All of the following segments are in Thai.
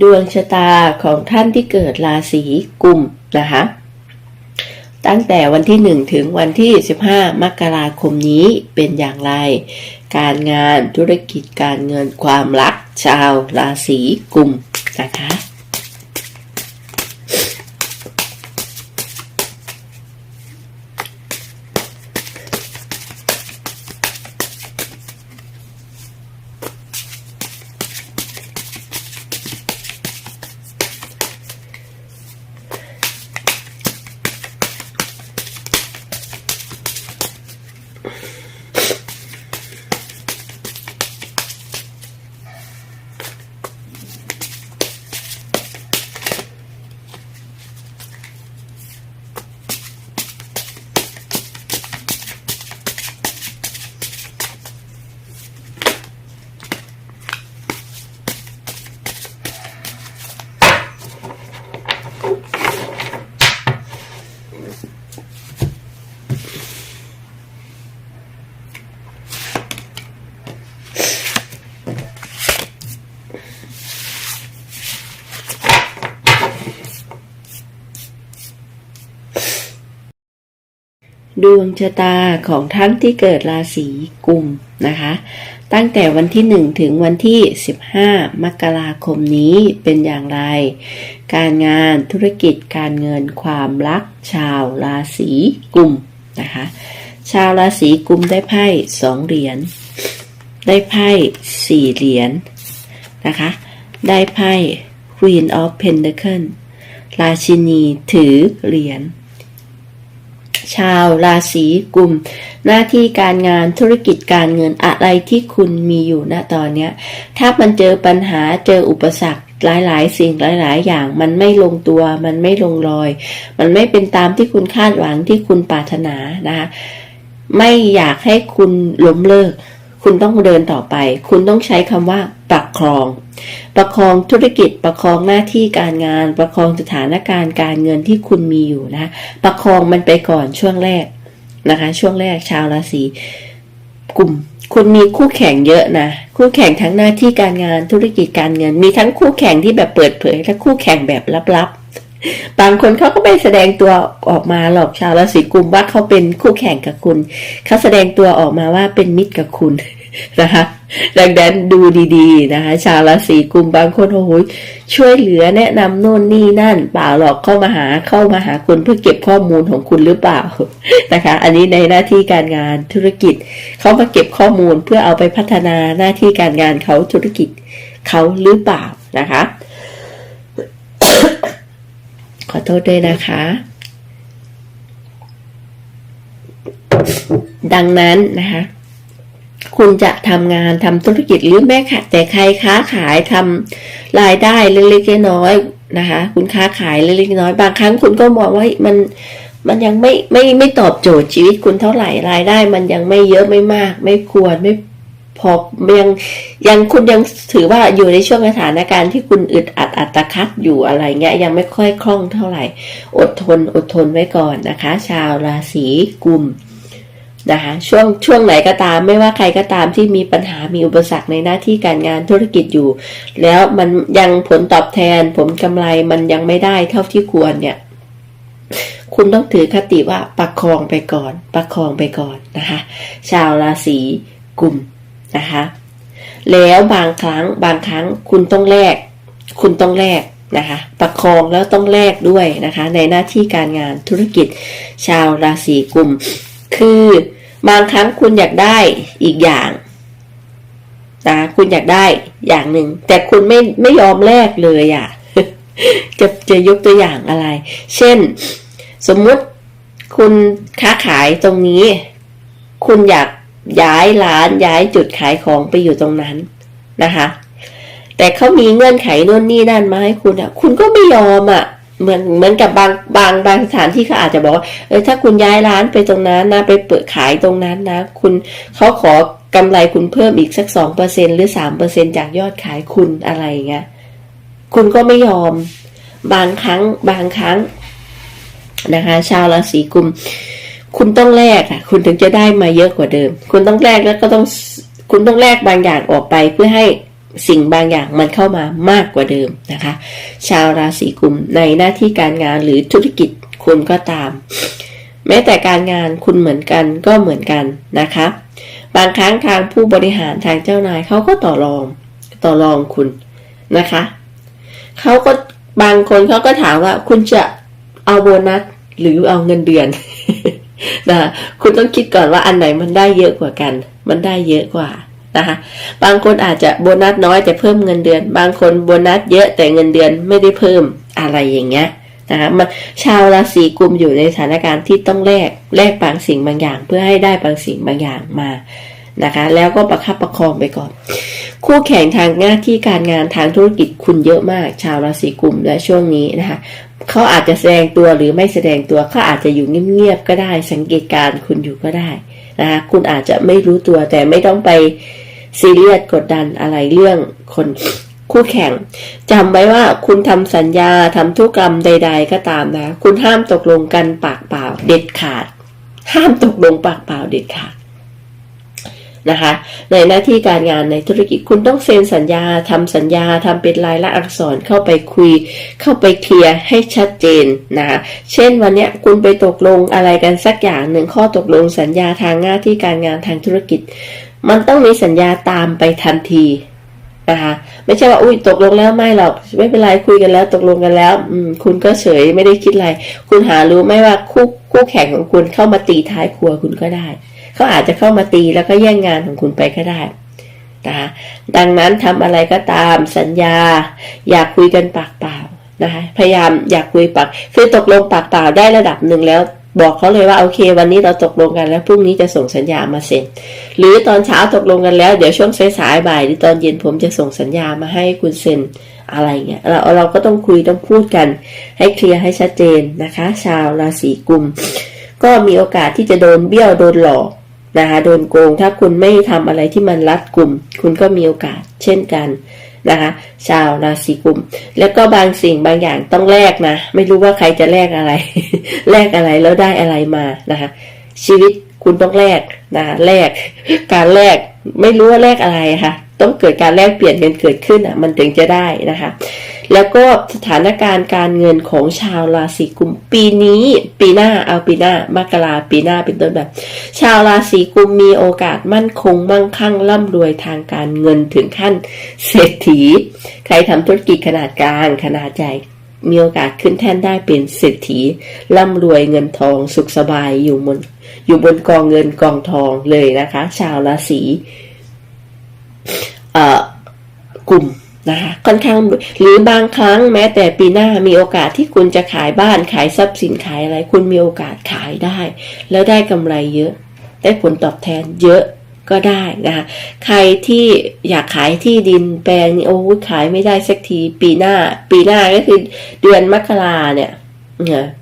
ดวงชะตาของท่านที่เกิดราศีกุมนะคะตั้งแต่วันที่ 1 ถึงวันที่ 15 มกราคมนี้เป็นอย่างไร การงานธุรกิจการเงินความรักชาวราศีกุมนะคะ ดวงชะตาของท่านที่เกิดราศีกุมนะคะ ตั้งแต่วันที่ 1 ถึงวันที่ 15 มกราคมนี้เป็นอย่างไร การงานธุรกิจการเงินความรัก ชาวราศีกุมนะคะ ชาวราศีกุมได้ไพ่สองเหรียญได้ไพ่สี่เหรียญนะคะ ได้ไพ่ Queen of Pentacle ราชินีถือเหรียญ ชาวราศีกุม หน้าที่การงานธุรกิจการเงินอะไรที่คุณมีอยู่ณตอนเนี้ย ถ้ามันเจอปัญหาเจออุปสรรคหลายๆ สิ่งหลายๆ อย่างมันไม่ลงตัว มันไม่ลงรอย มันไม่เป็นตามที่คุณคาดหวังที่คุณปรารถนานะคะไม่อยากให้คุณล้มเลิก คุณต้องเดินต่อไป คุณต้องใช้คำว่าประคอง ประคองธุรกิจ ประคองหน้าที่การงาน ประคองสถานการณ์การเงินที่คุณมีอยู่นะ ประคองมันไปก่อนช่วงแรกนะคะ ช่วงแรกชาวราศีกลุ่มคุณมีคู่แข่งเยอะนะ คู่แข่งทั้งหน้าที่การงานธุรกิจการเงิน มีทั้งคู่แข่งที่แบบเปิดเผย และคู่แข่งแบบลับๆ บางคนเขาก็ไม่แสดงตัวออกมาหรอกชาวราศีกุมว่าเขาเป็นคู่แข่งกับคุณเขาแสดงตัวออกมาว่าเป็นมิตรกับคุณนะคะดังนั้นดูดีๆนะคะ ชาวราศีกุมบางคนโอ้โหช่วยเหลือแนะนำโน่นนี่นั่น เปล่าหรอกเข้ามาหาเข้ามาหาคุณเพื่อเก็บข้อมูลของคุณหรือเปล่านะคะ อันนี้ในหน้าที่การงานธุรกิจเขามาเก็บข้อมูลเพื่อเอาไปพัฒนาหน้าที่การงานเขาธุรกิจเขาหรือเปล่านะคะ อโทษด้วยนะคะ ดังนั้นนะคะ คุณจะทำงานทำธุรกิจหรือแม้ค่ะแต่ใครค้าขายทำรายได้เล็กๆน้อยๆนะคะ คุณค้าขายเล็กๆน้อยบางครั้งคุณก็มองว่ามันมันยังไม่ไม่ไม่ตอบโจทย์ชีวิตคุณเท่าไหร่รายได้ มันยังไม่เยอะไม่มาก ไม่ควรไม่ พอยังยังคุณยังถือว่าอยู่ในช่วงสถานการณ์ที่คุณอึดอัดอัตคัดอยู่อะไรเงี้ยยังไม่ค่อยคล่องเท่าไหร่ อดทนอดทนไว้ก่อนนะคะ ชาวราศีกุมนะคะช่วงช่วงไหนก็ตามไม่ว่าใครก็ตามที่มีปัญหามีอุปสรรคในหน้าที่การงานธุรกิจอยู่ แล้วมันยังผลตอบแทน ผลกำไรมันยังไม่ได้เท่าที่ควรเนี่ยคุณต้องถือคติว่าประคองไปก่อน ประคองไปก่อนนะคะ ชาวราศีกุม นะคะ แล้วบางครั้งบางครั้งคุณต้องแลกคุณต้องแลกนะคะประคองแล้วต้องแลกด้วยนะคะ ในหน้าที่การงานธุรกิจชาวราศีกุม คือบางครั้งคุณอยากได้อีกอย่างนะคุณอยากได้อย่างหนึ่ง แต่คุณไม่ไม่ยอมแลกเลยอะ่ะจะจะยกตัวอย่างอะไร เช่น สมมุติคุณค้าขายตรงนี้ คุณอยาก ย้ายร้านย้ายจุดขายของไปอยู่ตรงนั้นนะคะ แต่เขามีเงื่อนไขนู่นนี่นั่นมาให้คุณอะ คุณก็ไม่ยอมอะเหมือนเหมือนกับบางบางบางสถานที่เขาอาจจะบอกว่าเออถ้าคุณย้ายร้านไปตรงนั้นนะไปเปิดขายตรงนั้นนะ คุณเขาขอกำไรคุณเพิ่มอีกสักสองเปอร์เซ็นหรือสามเปอร์เซ็นจากยอดขายคุณอะไรเงี้ยคุณก็ไม่ยอม บางครั้งบางครั้งนะคะ ชาวราศีกุม คุณต้องแลกอะ คุณถึงจะได้มาเยอะกว่าเดิม คุณต้องแลกแล้วก็ต้องคุณต้องแลกบางอย่างออกไปเพื่อให้สิ่งบางอย่างมันเข้ามามากกว่าเดิมนะคะ ชาวราศีกุมในหน้าที่การงานหรือธุรกิจคุณก็ตาม แม้แต่การงานคุณเหมือนกันก็เหมือนกันนะคะ บางครั้งทางผู้บริหารทางเจ้านายเขาก็ต่อรองต่อรองคุณนะคะเขาก็บางคนเขาก็ถามว่าคุณจะเอาโบนัสหรือเอาเงินเดือน นะคุณต้องคิดก่อนว่าอันไหนมันได้เยอะกว่ากัน มันได้เยอะกว่านะคะบางคนอาจจะโบนัสน้อยแต่เพิ่มเงินเดือน บางคนโบนัสเยอะแต่เงินเดือนไม่ได้เพิ่มอะไรอย่างเงี้ยนะคะมันชาวราศีกุมอยู่ในสถานการณ์ที่ต้องแลกแลกบางสิ่งบางอย่าง เพื่อให้ได้บางสิ่งบางอย่างมานะคะแล้วก็ประคับประคองไปก่อน คู่แข่งทางหน้าที่การงานทางธุรกิจคุณเยอะมาก ชาวราศีกุมและช่วงนี้นะคะ เขาอาจจะแสดงตัวหรือไม่แสดงตัวเขาอาจจะอยู่เงียบๆก็ได้ สังเกตการคุณอยู่ก็ได้นะคะคุณอาจจะไม่รู้ตัวแต่ไม่ต้องไปซีเรียสกดดันอะไรเรื่องคนคู่แข่งจำไว้ว่าคุณทำสัญญาทำธุกรรมใด ๆ ก็ตามนะ คุณห้ามตกลงกันปากเปล่าเด็ดขาด ห้ามตกลงปากเปล่าเด็ดขาด นะคะในหน้าที่การงานในธุรกิจคุณต้องเซ็นสัญญาทำสัญญาทำเป็นลายลักษณ์อักษรเข้าไปคุย เข้าไปเคลียร์ให้ชัดเจนนะคะเช่นวันนี้คุณไปตกลงอะไรกันสักอย่างหนึ่งข้อตกลงสัญญาทางหน้าที่การงานทางธุรกิจ มันต้องมีสัญญาตามไปทันทีนะคะไม่ใช่ว่าอุ้ยตกลงแล้วไม่หรอกไม่เป็นไรคุยกันแล้วตกลงกันแล้วอืมคุณก็เฉยไม่ได้คิดอะไร คุณหารู้ไหมว่าคู่คู่แข่งของคุณเข้ามาตีท้ายครัวคุณก็ได้ เขาอาจจะเข้ามาตีแล้วก็แย่งงานของคุณไปก็ได้นะคะดังนั้นทำอะไรก็ตามสัญญา อยากคุยกันปากเปล่านะคะพยายามอยากคุยปากคือตกลงปากเปล่าได้ระดับหนึ่งแล้ว บอกเขาเลยว่าโอเค วันนี้เราตกลงกันแล้วพรุ่งนี้จะส่งสัญญามาเซ็นหรือตอนเช้าตกลงกันแล้วเดี๋ยวช่วงสายๆบ่ายหรือตอนเย็นผมจะส่งสัญญามาให้คุณเซ็นอะไรเงี้ยเราเราก็ต้องคุยต้องพูดกัน ให้เคลียร์ให้ชัดเจนนะคะ ชาวราศีกุม ก็มีโอกาสที่จะโดนเบี้ยวโดนหลอก นะคะโดนโกงถ้าคุณไม่ทำอะไรที่มันรัดกลุ่ม คุณก็มีโอกาสเช่นกันนะคะชาวราศีกุม แล้วก็บางสิ่งบางอย่างต้องแลกนะ ไม่รู้ว่าใครจะแลกอะไร แลกอะไรแล้วได้อะไรมานะคะชีวิตคุณต้องแลกนะแลกการแลกไม่รู้ว่าแลกอะไรค่ะ ต้องเกิดการแลกเปลี่ยนกันเกิดขึ้นอะ มันถึงจะได้นะคะ แล้วก็สถานการณ์การเงินของชาวราศีกุมปีนี้ ปีหน้าเอาปีหน้ามกราปีหน้าเป็นต้นแบบ ชาวราศีกุมมีโอกาสมั่นคงมั่งคั่งร่ำรวยทางการเงินถึงขั้นเศรษฐี ใครทำธุรกิจขนาดกลางขนาดใหญ่มีโอกาสขึ้นแท่นได้เป็นเศรษฐีร่ำรวยเงินทองสุขสบายอยู่บนอยู่บนกองเงินกองทองเลยนะคะ ชาวราศีเอ่อกลุ่ม นะคะค่อนข้างหรือบางครั้งแม้แต่ปีหน้ามีโอกาสที่คุณจะขายบ้านขายทรัพย์สินขายอะไร คุณมีโอกาสขายได้ แล้วได้กำไรเยอะ ได้ผลตอบแทนเยอะก็ได้นะคะใครที่อยากขายที่ดินแปลงนี่โอ้ขายไม่ได้สักทีปีหน้า ปีหน้าก็คือเดือนมกราเนี่ย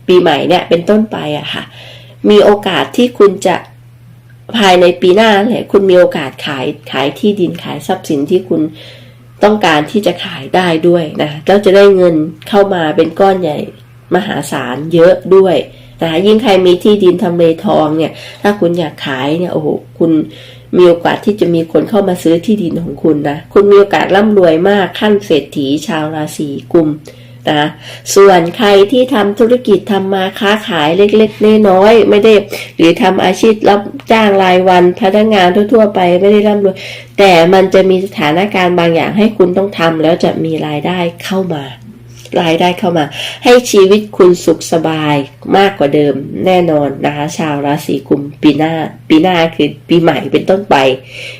ปีใหม่เนี่ยเป็นต้นไปอะค่ะ มีโอกาสที่คุณจะภายในปีหน้าแหละคุณมีโอกาสขายขายที่ดินขายทรัพย์สินที่คุณ ต้องการที่จะขายได้ด้วยนะก็จะได้เงินเข้ามาเป็นก้อนใหญ่มหาศาลเยอะด้วยนะคะยิ่งใครมีที่ดินทำเลทองเนี่ย ถ้าคุณอยากขายเนี่ยโอ้โหคุณมีโอกาสที่จะมีคนเข้ามาซื้อที่ดินของคุณนะ คุณมีโอกาสร่ำรวยมากขั้นเศรษฐีชาวราศีกุม นะส่วนใครที่ทำธุรกิจทำมาค้าขายเล็กๆน้อยๆไม่ได้หรือทำอาชีพรับจ้างรายวันพนักงานทั่วๆไปไม่ได้ร่ำรวยแต่มันจะมีสถานการณ์บางอย่างให้คุณต้องทำแล้วจะมีรายได้เข้ามารายได้เข้ามา ให้ชีวิตคุณสุขสบายมากกว่าเดิมแน่นอนนะคะ ชาวราศีกุมปีหน้า ปีหน้าคือปีใหม่เป็นต้นไป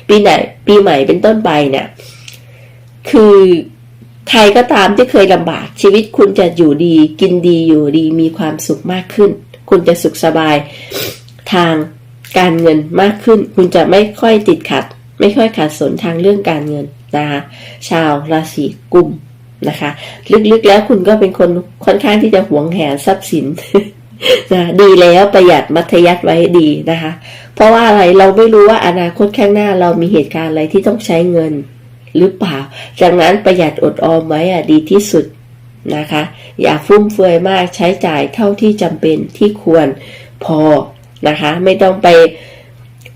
ปีไหนปีใหม่เป็นต้นไปเนี่ยคือ ใครก็ตามที่เคยลำบากชีวิตคุณจะอยู่ดี กินดีอยู่ดีมีความสุขมากขึ้น คุณจะสุขสบายทางการเงินมากขึ้น คุณจะไม่ค่อยติดขัด ไม่ค่อยขัดสนทางเรื่องการเงินนะคะชาวราศีกุมนะคะ ลึกๆแล้วคุณก็เป็นคนค่อนข้างที่จะหวงแหนทรัพย์สินนะดีแล้วประหยัดมัธยัติไว้ดีนะคะ เพราะว่าอะไรเราไม่รู้ว่าอนาคตข้างหน้าเรามีเหตุการณ์อะไรที่ต้องใช้เงิน หรือเปล่า จากนั้นประหยัดอดออมไว้อะดีที่สุดนะคะ อย่าฟุ่มเฟือยมากใช้จ่ายเท่าที่จำเป็นที่ควรพอนะคะ ไม่ต้องไป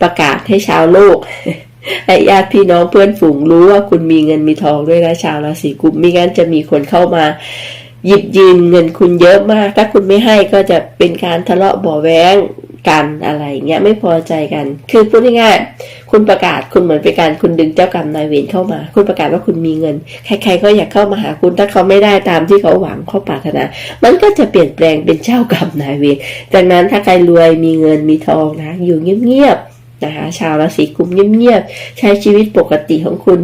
ประกาศให้ชาวโลกให้ญาติพี่น้องเพื่อนฝูงรู้ว่าคุณมีเงินมีทองด้วยนะชาวราศีกุมม่งั้นจะมีคนเข้ามา หยิบยืมเงินคุณเยอะมาก ถ้าคุณไม่ให้ก็จะเป็นการทะเลาะบ่อแว้ง กันอะไรเงี้ยไม่พอใจกัน คือพูดง่ายๆคุณประกาศคุณเหมือนเป็นการคุณดึงเจ้ากรรมนายเวรเข้ามา คุณประกาศว่าคุณมีเงิน ใครๆก็อยากเข้ามาหาคุณถ้าเขาไม่ได้ตามที่เขาหวังเขาปรารถนา มันก็จะเปลี่ยนแปลงเป็นเจ้ากรรมนายเวรดังนั้นถ้าใครรวยมีเงินมีทองนะอยู่เงียบๆนะคะชาวราศีกุมเงียบๆ ใช้ชีวิตปกติของคุณ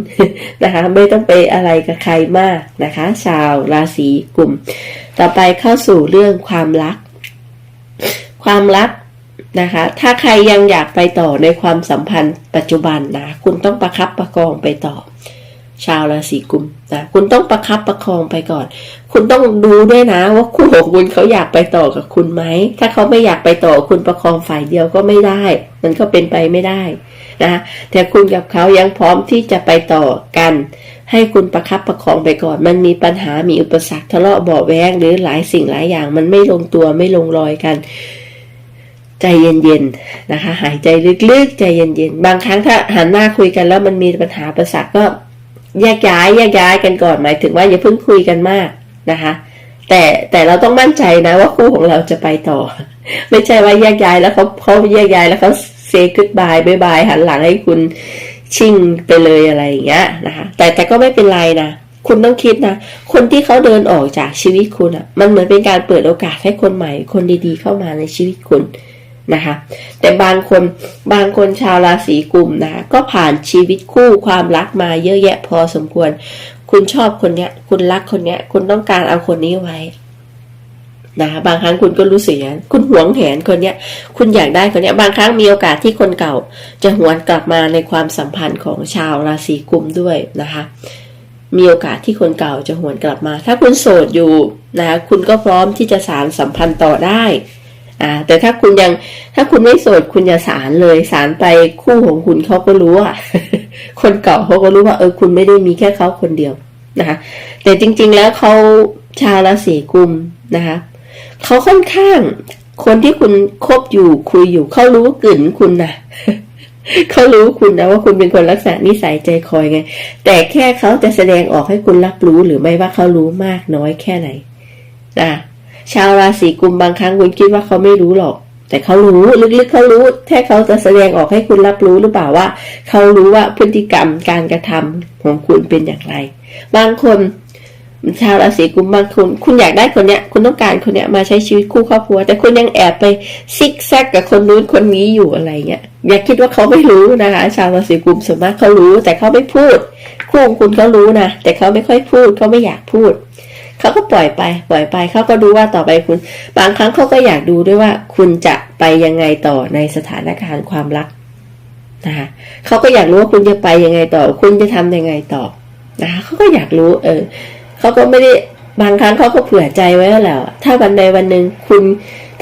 นะคะ ไม่ต้องไปอะไรกับใครมากนะคะ ชาวราศีกุม ต่อไปเข้าสู่เรื่องความรัก ความรัก นะคะ ถ้าใครยังอยากไปต่อในความสัมพันธ์ปัจจุบันนะ คุณต้องประคับประคองไปต่อ ชาวราศีกุมนะ คุณต้องประคับประคองไปก่อน คุณต้องดูด้วยนะ ว่าคู่ของคุณเขาอยากไปต่อกับคุณไหม ถ้าเขาไม่อยากไปต่อคุณประคองฝ่ายเดียวก็ไม่ได้ มันก็เป็นไปไม่ได้นะแต่คุณกับเขายังพร้อมที่จะไปต่อกัน ให้คุณประคับประคองไปก่อน มันมีปัญหามีอุปสรรคทะเลาะเบาะแว้งหรือหลายสิ่งหลายอย่าง มันไม่ลงตัวไม่ลงรอยกัน ใจเย็นๆนะคะ หายใจลึกๆ ใจเย็นๆ บางครั้งถ้าหันหน้าคุยกันแล้วมันมีปัญหาอุปสรรคก็แยกย้ายแยกย้ายกันก่อนหมายถึงว่าอย่าเพิ่งคุยกันมากนะคะ แต่แต่เราต้องมั่นใจนะว่าคู่ของเราจะไปต่อ ไม่ใช่ว่าแยกย้ายแล้วเขาเขาแยกย้ายแล้วเขาเซก o ดบายบายบายหันหลังให้คุณชิ่งไปเลยอะไรอย่างเงี้ยนะคะแต่แต่ก็ไม่เป็นไรนะคุณต้องคิดนะ คนที่เขาเดินออกจากชีวิตคุณอะ่ะ มันเหมือนเป็นการเปิดโอกาสให้คนใหม่ คนดีๆเข้ามาในชีวิตคุณ นะคะ แต่บางคนบางคนชาวราศีกุมนะคะก็ผ่านชีวิตคู่ความรักมาเยอะแยะพอสมควร คุณชอบคนเนี้ย คุณรักคนเนี้ย คุณต้องการเอาคนนี้ไว้นะคะบางครั้งคุณก็รู้สึกอย่างนั้นคุณหวงแหนคนเนี้ย คุณอยากได้คนเนี้ย บางครั้งมีโอกาสที่คนเก่า จะหวนกลับมาในความสัมพันธ์ของชาวราศีกุมด้วยนะคะ มีโอกาสที่คนเก่าจะหวนกลับมา ถ้าคุณโสดอยู่นะคะคุณก็พร้อมที่จะสารสัมพันธ์ต่อได้ อ่าแต่ถ้าคุณยังถ้าคุณไม่โสดคุณอย่าสารเลยสารไปคู่ของคุณเขาก็รู้อะคนเก่าเขาก็รู้ว่าเออคุณไม่ได้มีแค่เขาคนเดียวนะคะแต่จริงๆแล้วเขาชาวราศีกุมนะคะเขาค่อนข้างคนที่คุณคบอยู่คุยอยู่เขารู้กลิ่นคุณนะเขารู้คุณนะว่าคุณเป็นคนลักษณะนิสัยใจคอยไง แต่แค่เขาจะแสดงออกให้คุณรับรู้หรือไม่ว่าเขารู้มากน้อยแค่ไหนนะ ชาวราศีกุมบางครั้งคุณคิดว่าเขาไม่รู้หรอก แต่เขารู้ลึกๆเขารู้แค่เขาจะแสดงออกให้คุณรับรู้หรือเปล่าว่า เขารู้ว่าพฤติกรรมการกระทำของคุณเป็นอย่างไร บางคนชาวราศีกุมบางคนคุณอยากได้คนเนี้ย คุณต้องการคนเนี้ยมาใช้ชีวิตคู่ครอบครัว แต่คุณยังแอบไปซิกแซกกับคนนู้นคนนี้อยู่อะไรเงี้ยอย่าคิดว่าเขาไม่รู้นะคะ ชาวราศีกุมส่วนมากเขารู้ แต่เขาไม่พูด คู่ของคุณเขารู้นะแต่เขาไม่ค่อยพูดเขาไม่อยากพูด เขาก็ปล่อยไป ปล่อยไปเขาก็ดูว่าต่อไปคุณ บางครั้งเขาก็อยากดูด้วยว่าคุณจะไปยังไงต่อในสถานการณ์ความรักนะคะเขาก็อยากรู้ว่าคุณจะไปยังไงต่อ คุณจะทำยังไงต่อนะคะเขาก็อยากรู้ เออเขาก็ไม่ได้บางครั้งเขาก็เผื่อใจไว้แล้ว ถ้าวันใดวันหนึ่งคุณ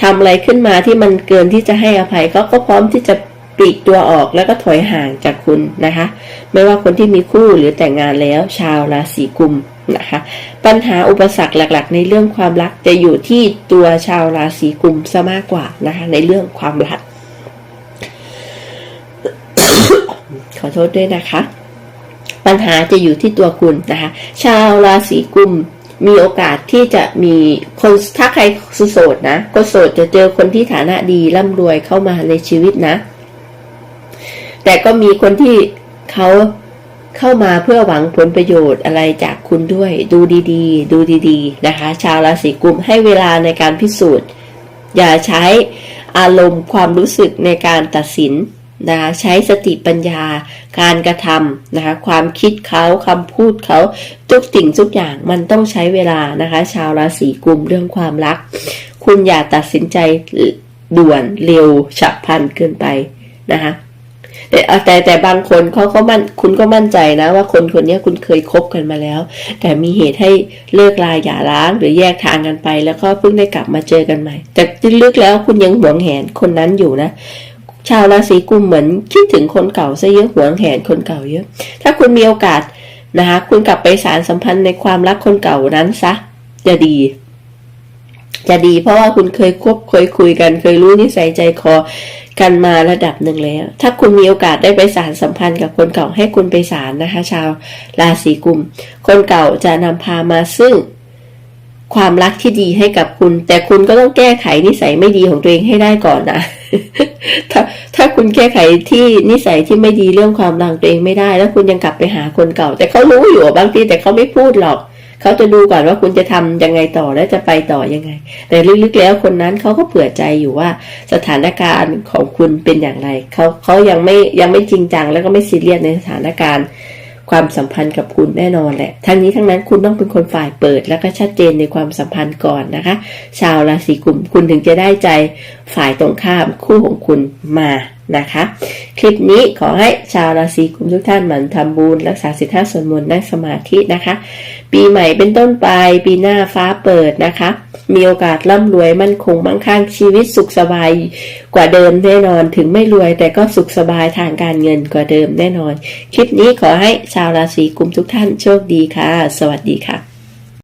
ทำอะไรขึ้นมาที่มันเกินที่จะให้อภัยเขาก็พร้อมที่จะปลีกตัวออกแล้วก็ถอยห่างจากคุณนะคะ ไม่ว่าคนที่มีคู่หรือแต่งงานแล้ว ชาวราศีกุม นะคะปัญหาอุปสรรคหลัก ๆ ในเรื่องความรักจะอยู่ที่ตัวชาวราศีกุมซะมากกว่านะคะในเรื่องความรัก ขอโทษด้วยนะคะ ปัญหาจะอยู่ที่ตัวคุณนะคะ ชาวราศีกุมมีโอกาสที่จะมีคนถ้าใครโสดนะก็โสดจะเจอคนที่ฐานะดีร่ำรวยเข้ามาในชีวิตนะ แต่ก็มีคนที่เขา เข้ามาเพื่อหวังผลประโยชน์อะไรจากคุณด้วยดูดีๆ ดูดีๆนะคะ ชาวราศีกุมให้เวลาในการพิสูจน์ อย่าใช้อารมณ์ความรู้สึกในการตัดสินนะคะใช้สติปัญญาการกระทำนะคะความคิดเขาคำพูดเขาทุกสิ่งทุกอย่างมันต้องใช้เวลานะคะ ชาวราศีกุมเรื่องความรัก คุณอย่าตัดสินใจด่วนเร็วฉับพลันเกินไปนะคะ แต่แต่แต่บางคนเขาก็มั่นคุณก็มั่นใจนะ ว่าคนคนนี้คุณเคยคบกันมาแล้ว แต่มีเหตุให้เลิกลาหย่าร้างหรือแยกทางกันไป แล้วก็เพิ่งได้กลับมาเจอกันใหม่ แต่ลึกแล้วคุณยังหวงแหนคนนั้นอยู่นะชาวราศีกุมเหมือนคิดถึงคนเก่าซะเยอะหวงแหนคนเก่าเยอะ ถ้าคุณมีโอกาสนะคะคุณกลับไปสารสัมพันธ์ในความรักคนเก่านั้นซะจะดี จะดีเพราะว่าคุณเคยคบเคยคุยกัน เคยรู้นิสัยใจคอกันมาระดับหนึ่งแล้ว ถ้าคุณมีโอกาสได้ไปสารสัมพันธ์กับคนเก่าให้คุณไปสารนะคะ ชาวราศีกุม คนเก่าจะนำพามาซึ่งความรักที่ดีให้กับคุณ แต่คุณก็ต้องแก้ไขนิสัยไม่ดีของตัวเองให้ได้ก่อนนะ ถ้าถ้าคุณแก้ไขที่นิสัยที่ไม่ดีเรื่องความรักตัวเองไม่ได้ แล้วคุณยังกลับไปหาคนเก่า แต่เขารู้อยู่บางทีแต่เขาไม่พูดหรอก เขาจะดูก่อนว่าคุณจะทำยังไงต่อและจะไปต่อยังไง แต่ลึกๆแล้วคนนั้นเขาก็เผื่อใจอยู่ว่าสถานการณ์ของคุณเป็นอย่างไรเขาเขายังไม่ยังไม่จริงจังแล้วก็ไม่ซีเรียสในสถานการณ์ความสัมพันธ์กับคุณแน่นอนแหละ ทั้งนี้ทั้งนั้นคุณต้องเป็นคนฝ่ายเปิด แล้วก็ชัดเจนในความสัมพันธ์ก่อนนะคะ ชาวราศีกุมคุณถึงจะได้ใจฝ่ายตรงข้ามคู่ของคุณมา นะคะ คลิปนี้ขอให้ชาวราศีกุมทุกท่านหมั่นทำบุญรักษาศีลห้าสวดมนต์นั่งสมาธินะคะ ปีใหม่เป็นต้นไป ปีหน้าฟ้าเปิดนะคะ มีโอกาสร่ำรวยมั่นคงมั่งคั่งชีวิตสุขสบายกว่าเดิมแน่นอนถึงไม่รวยแต่ก็สุขสบายทางการเงินกว่าเดิมแน่นอน คลิปนี้ขอให้ชาวราศีกุมทุกท่านโชคดีค่ะ สวัสดีค่ะ